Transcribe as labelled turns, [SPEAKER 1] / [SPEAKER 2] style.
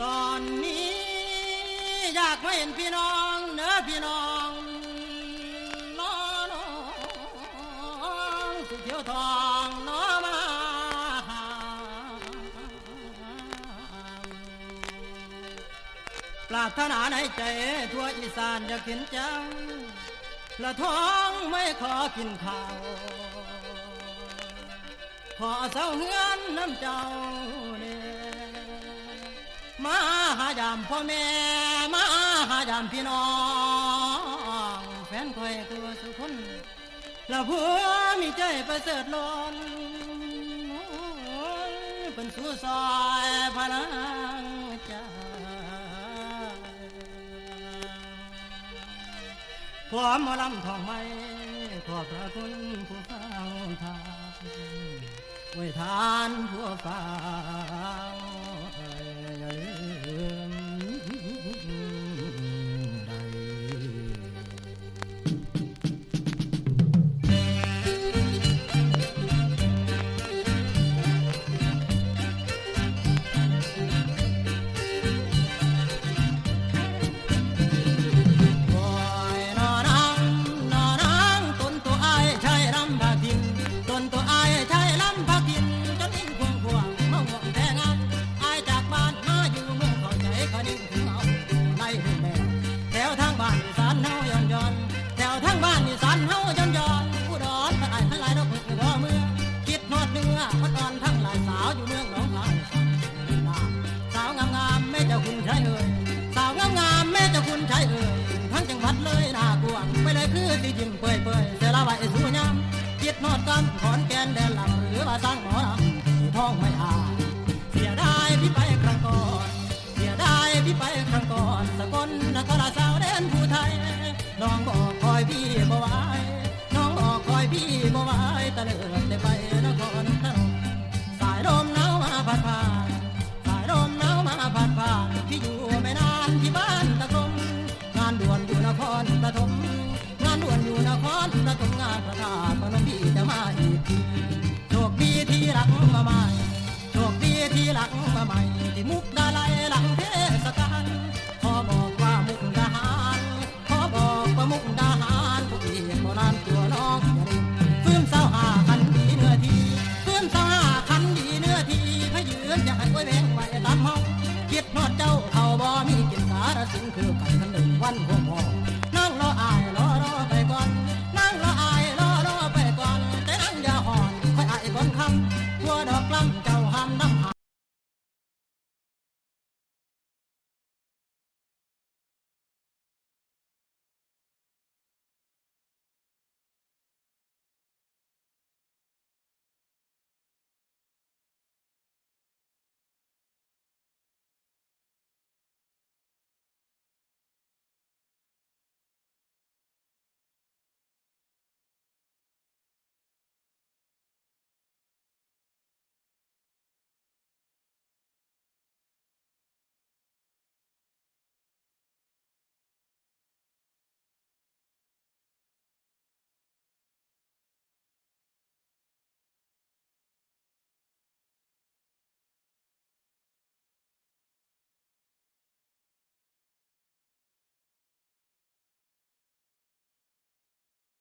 [SPEAKER 1] ตอนนี้อยากมาเห็นพี่น้องเนื้อพี่น้องน้อน้องสุเขียวทองน้อมาปรารถนาในใจทั่วอีสานอยากเห็นเจ้าละท้องไม่ขอกินข้าวขอเสาเฮือนน้ำเจ้าเนี่ย มาหายามพ่อแม่มาหายามพี่น้องแฟนคอยคือสุคนละผัวมีใจประเสริฐล้นโอ้ยเป็นสู้ซอยพลังใจความมอลำทองไม่ขอบพระคุณผู้ฟังทางไว้ทานผู้ฟัง เจ้าคุณชายเอ่ยทั้งจังหวัดเลยน่ากวงไปเลยคือสิยิ้มเปื่อยเปื่อยเสละไว้สู้ยามคิดนอดกำขอนแกนแดนหลังหรือว่าสร้างหมอลำท้องไม่อาเสียดายพี่ไปครั้งก่อน เสียดายพี่ไปครั้งก่อนสกลนครสาวแดนผู้ไทยน้องบอกคอยพี่บ่ไหวน้องบอกคอยพี่บ่ไหวตะเลิด ปฐมงานด่วนอยู่นครปฐมงานพระธาตุพนมพี่จะมาอีกทีโชคดีที่รักมาใหม่โชคดีที่รักมาใหม่ที่มุกดาลัยหลังเทศกาลขอบอกว่ามุกดาหารขอบอกว่ามุกดาหารพวกพี่โบราณตัวน้องอย่าลืมฟื้นเศร้าหาคันดีเนื้อทีฟื้นเศร้าหาคันดีเนื้อทีพยืนอยากให้ไว้แบงไว้ตามห้องคิดนอดเจ้าเขาบ่มีกินสารสินคือกันคันหนึ่งวันหัวหมอ